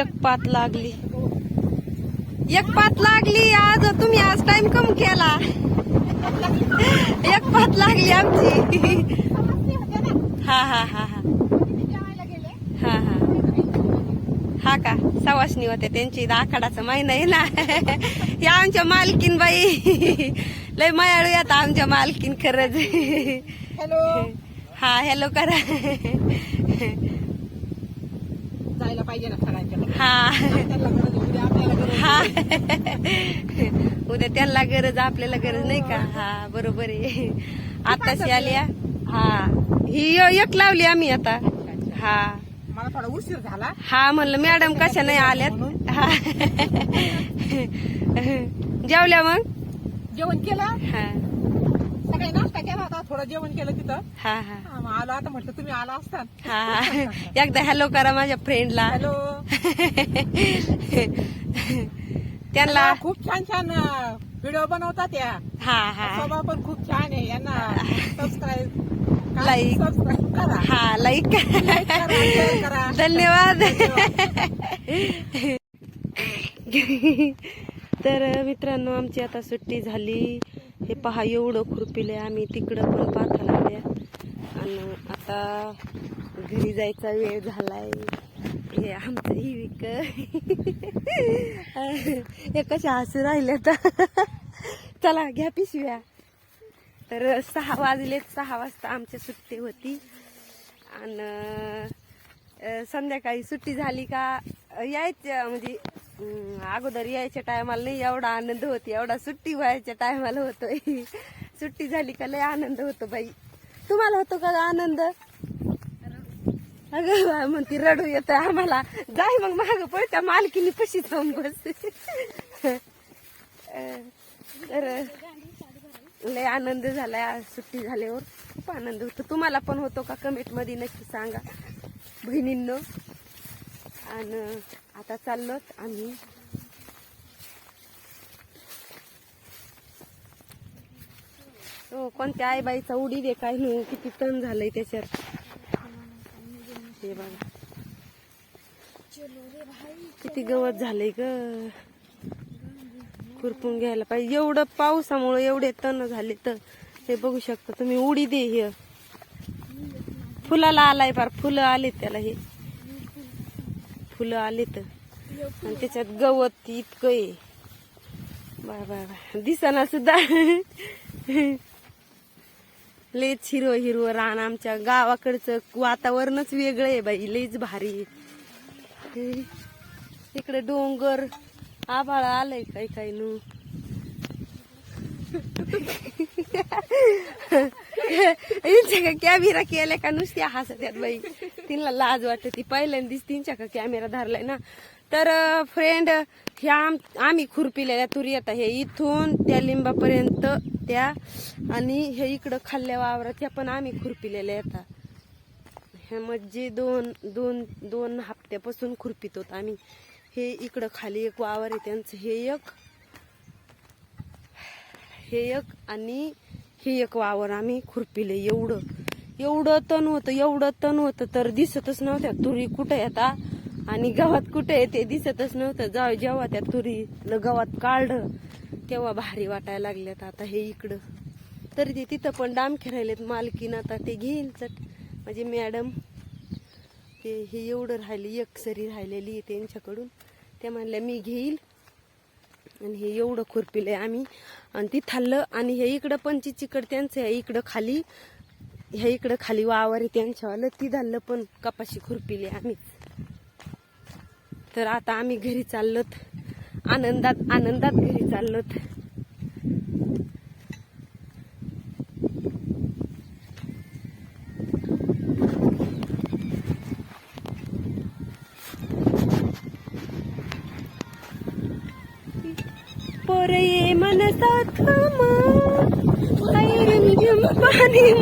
एक पात लागली. एक पात लागली आज तुम्ही आज टाइम कम केला. एक पात लागली आमची. हा हा हा हा. हा हा. हा का? सवासनी होते त्यांची. आखाडाचा महिना आहे ना. या आमच्या मालकीन बाई. लय मायाळू येत आमच्या मालकीन खरंच. हॅलो हा हॅलो करा. पाहिजे ना हा. त्यांना गरज आपल्याला गरज. हा. उद्या त्यांना गरज आपल्याला गरज नाही का? हा बरोबर आहे. आताशी आल्या हा. ही. एक लावली आम्ही आता. हा. मला थोडा उशीर झाला. हा म्हणलं मॅडम कशा नाही आल्यात? हा. जेवल्या मग? जेवण केलं? हा. सकाळी नाश्ता केला होता थोडं जेवण केलं तिथं. हा हा. हा, मग आलो आता म्हटलं तुम्ही आला असता. हा. एकदा हॅलो करा माझ्या फ्रेंडला हॅलो त्यांना खूप छान छान व्हिडिओ बनवतात या. हा हा. स्वभाव पण खूप छान आहे. यांना सबस्क्राईब Like. सबस्क्राईब करा. हा लाईक करा. Share करा. धन्यवाद. तर मित्रांनो आमची आता सुट्टी झाली. हे पहा एवढं खुरपिले आम्ही तिकडं पण पाथा लागल्या आणि आता घरी जायचा वेळ झालाय. हे आमचं ही विक. हे कशा हसू राहिले तर चला घ्या पिशव्या. तर सहा वाजलेत सहा वाजता आमची सुट्टी होती. आणि संध्याकाळी सुट्टी झाली का यायचं म्हणजे अगोदर यायच्या टायमाला नाही एवढा आनंद होतो एवढा सुट्टी व्हायच्या टायमाला होतोय. सुट्टी झाली का लय आनंद होतो बाई. तुम्हाला होतो का ग आनंद? अगं बा, म्हणती रडू येत आम्हाला. जाय मग माग पळत्या मालकीनी पशी जाऊन बस. तर लय आनंद झाला सुट्टी झाल्यावर खूप आनंद होतो. तुम्हाला पण होतो का? कमेंटमध्ये नक्की सांगा. बहिणींनो. आणि आता चाललोत आम्ही. हो कोणत्या आईबाईचा उडी दे काय नाही किती तण झालंय त्याच्यात. हे बघा. किती गवत झालंय ग. खुरपून घ्यायला पाहिजे. एवढं पावसामुळे एवढे तण झाले तर हे बघू शकता तुम्ही उडी दे हे. फुलाला आलाय फार फुलं आले त्याला हे. फुलं आले तर आणि त्याच्यात गवत इतकं आहे. बाय बाय बाय दिसाना सुद्धा. लेच हिरवं हिरवं रान आमच्या गावाकडचं वातावरणच वेगळं आहे बाई लेच भारी आहे. इकडे डोंगर आभाळ आलंय काय काय नू. यांच्या कॅमेरा केल्या का नुसत्या हसत्यात बाई. तिला लाज वाटते ती. पहिल्यांदाच तिच्या का कॅमेरा धरलाय ना. तर फ्रेंड ह्या आम- आम्ही खुरपिलेल्या तुरी आता हे इथून त्या लिंबापर्यंत त्या आणि हे इकडं खाल्ल्या वावरात त्या पण आम्ही खुरपिलेल्या येतात हे म्हणजे दोन दोन दोन हप्त्यापासून खुरपित होत आम्ही. हे इकडं खाली एक वावर आहे त्यांचं हे एक. हे एक आणि हे एक वावर आम्ही खुरपिले एवढं. एवढं तण होतं एवढं तण होतं तर दिसतच नव्हत्या तुरी कुठे येतात आणि गावात कुठे आहे ते दिसतच नव्हतं. जाऊ जेव्हा त्या तुरी गवात काढलं तेव्हा भारी वाटायला लागल्यात आता हे इकडं. तरी ते तिथं पण डामखे खेळायलेत मालकीन आता ते घेईल चट. म्हणजे मॅडम ते हे एवढं राहिले एक सरी राहिलेली आहे त्यांच्याकडून. त्या म्हणल्या मी घेईल. आणि हे एवढं खुरपिलंय आम्ही. आणि ती थाल्लं आणि हे इकडं पण चिचीकड त्यांचं आहे इकडं खाली ह्या इकडं खाली वावर आहे त्यांच्यावालं. ती धाल्लं पण कपाशी खुरपिली आम्ही तर आता आम्ही घरी चाललोत. आनंदात आनंदात घरी चाललोत पोरे ये मनसात पाणी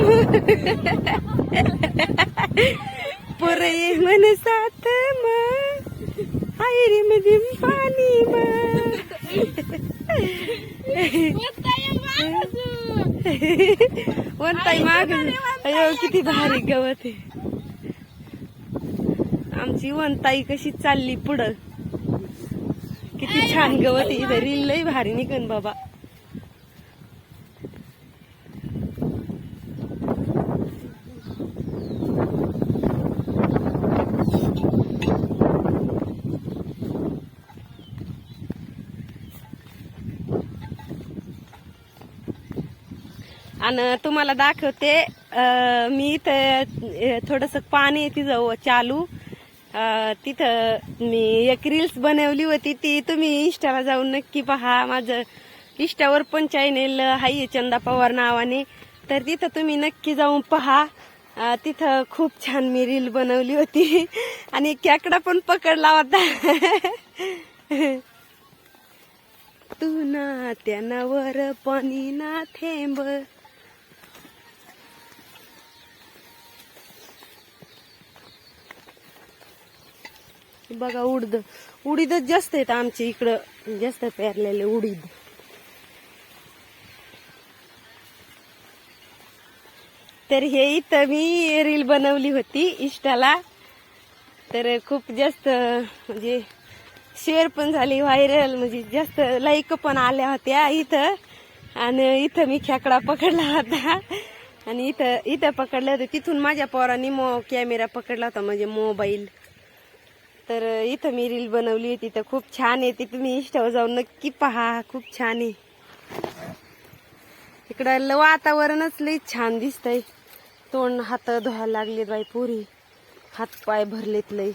पोरे ये मनसात आयरी मध्ये पाणी म्हणताय माग अयो किती भारी गवत आहे आमची वनताई कशी चालली पुढं किती छान गवत इथे रील लई भारी निघन बाबा. आणि तुम्हाला दाखवते अं, मी इथं थोडस पाणी येते जाऊ चालू. तिथं मी एक रील्स बनवली होती ती तुम्ही इंस्टाला जाऊन नक्की पहा. माझं इंस्टावर पण चॅनेल आहे चंदा पवार नावाने. तर तिथं तुम्ही नक्की जाऊन पहा. तिथं खूप छान मी रील बनवली होती. आणि कॅकडा पण पकडला होता. तू ना त्यानावर पाणी ना थेंब. बघा उडद. उडीदच जास्त आहेत आमच्या इकडं. जास्त पेरलेले उडीद. तर हे इथं मी रील बनवली होती इष्टाला. तर खूप जास्त म्हणजे शेअर पण झाली व्हायरल म्हणजे जास्त लाईक पण आल्या होत्या इथं. आणि इथं मी खेकडा पकडला होता. आणि इथं इथं पकडलं होतं. तिथून माझ्या पोरांनी मो कॅमेरा पकडला होता म्हणजे मोबाईल तर इथं मी रील बनवली होती. तर खूप छान आहे ती. तुम्ही इंस्टावर जाऊन नक्की पहा. खूप छान आहे. इकडं ल- वातावरणच लई छान दिसतंय. तोंड हात धुवायला लागलेत बाई पुरी. हात पाय भरलेत लई.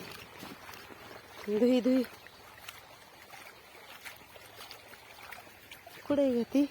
धुई धुई. कुठे ती?